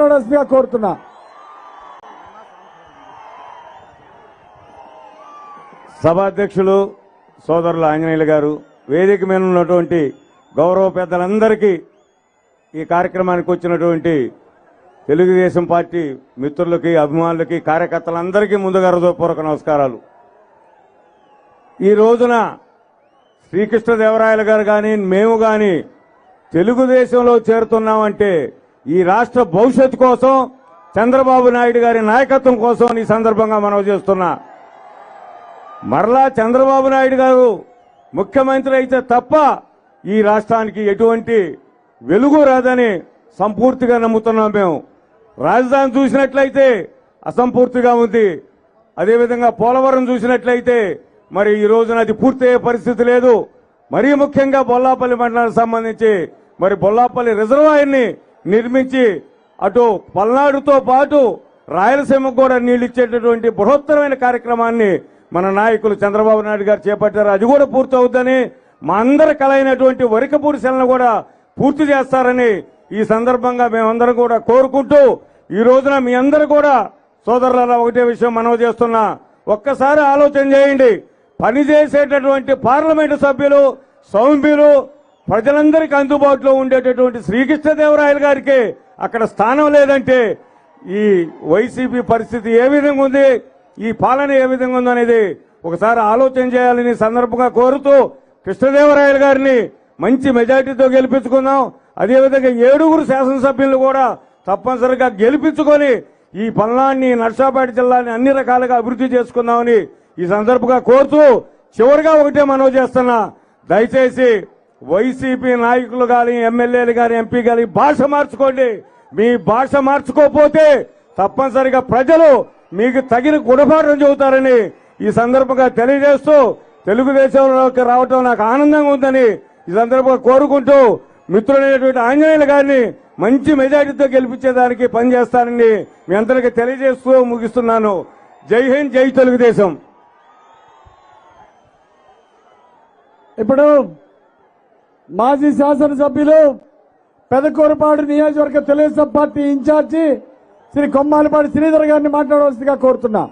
మాట్లాడాల్సిందిగా కోరుతున్నా. సభాధ్యక్షులు సోదరులు ఆంజనేయులు గారు వేదిక మీద ఉన్నటువంటి గౌరవ పెద్దలందరికీ ఈ కార్యక్రమానికి వచ్చినటువంటి తెలుగుదేశం పార్టీ మిత్రులకి అభిమానులకి కార్యకర్తలందరికీ ముందుగా హృదయపూర్వక నమస్కారాలు. ఈ రోజున శ్రీకృష్ణదేవరాయలు గారు కానీ మేము కానీ తెలుగుదేశంలో చేరుతున్నామంటే ఈ రాష్ట్ర భవిష్యత్తు కోసం చంద్రబాబు నాయుడు గారి నాయకత్వం కోసం ఈ సందర్భంగా మనం చేస్తున్నా. మరలా చంద్రబాబు నాయుడు గారు ముఖ్యమంత్రి అయితే తప్ప ఈ రాష్ట్రానికి ఎటువంటి వెలుగు రాదని సంపూర్తిగా నమ్ముతున్నాం మేము. రాజధాని చూసినట్లయితే అసంపూర్తిగా ఉంది. అదేవిధంగా పోలవరం చూసినట్లయితే మరి ఈ రోజున అది పూర్తయ్యే పరిస్థితి లేదు. మరీ ముఖ్యంగా బొల్లాపల్లి మండలానికి సంబంధించి మరి బొల్లాపల్లి రిజర్వాయర్ని నిర్మించి అటు పల్నాడుతో పాటు రాయలసీమకు కూడా నీళ్ళు ఇచ్చేటటువంటి బృహత్తరమైన కార్యక్రమాన్ని మన నాయకులు చంద్రబాబు నాయుడు గారు చేపట్టారు. అది కూడా పూర్తవుద్దని మా అందరి కలైనటువంటి వరికపూడి సెలను కూడా పూర్తి చేస్తారని ఈ సందర్భంగా మేమందరం కూడా కోరుకుంటూ ఈ రోజున మీ అందరూ కూడా సోదరుల ఒకటే విషయం మనవి చేస్తున్నా. ఒక్కసారి ఆలోచన చేయండి. పనిచేసేటటువంటి పార్లమెంటు సభ్యులు సౌమ్యులు ప్రజలందరికీ అందుబాటులో ఉండేటటువంటి శ్రీకృష్ణదేవరాయలు గారికి అక్కడ స్థానం లేదంటే ఈ వైసీపీ పరిస్థితి ఏ విధంగా ఉంది? ఈ పాలన ఏ విధంగా ఉంది అనేది ఒకసారి ఆలోచన చేయాలని సందర్భంగా కోరుతూ కృష్ణదేవరాయలు గారిని మంచి మెజార్టీతో గెలిపించుకుందాం. అదేవిధంగా ఏడుగురు శాసనసభ్యులు కూడా తప్పనిసరిగా గెలిపించుకొని ఈ పల్నాన్ని నర్సాపేట జిల్లాని అన్ని రకాలుగా అభివృద్ధి చేసుకుందామని ఈ సందర్భంగా కోరుతూ చివరిగా ఒకటే మనవి చేస్తున్నా. దయచేసి వైసీపీ నాయకులు కానీ ఎమ్మెల్యేలు కానీ ఎంపీ కానీ భాష మార్చుకోండి. మీ భాష మార్చుకోకపోతే తప్పనిసరిగా ప్రజలు మీకు తగిన గుణపాఠం చెబుతారని ఈ సందర్భంగా తెలియజేస్తూ తెలుగుదేశంలోకి రావటం నాకు ఆనందంగా ఉందని ఈ సందర్భంగా కోరుకుంటూ మిత్రులైనటువంటి ఆంజనేయులు గారిని మంచి మెజారిటీతో గెలిపించేదానికి పనిచేస్తానని మీ అందరికీ తెలియజేస్తూ ముగిస్తున్నాను. జై హింద్ జై తెలుగుదేశం. ఇప్పుడు మాజీ శాసనసభ్యులు పెదకూరపాడు నియోజకవర్గ తెలుగుదేశం పార్టీ ఇన్ఛార్జి శ్రీ కొమ్మాలపాటి శ్రీధర్ గారిని మాట్లాడవలసిందిగా కోరుతున్నా.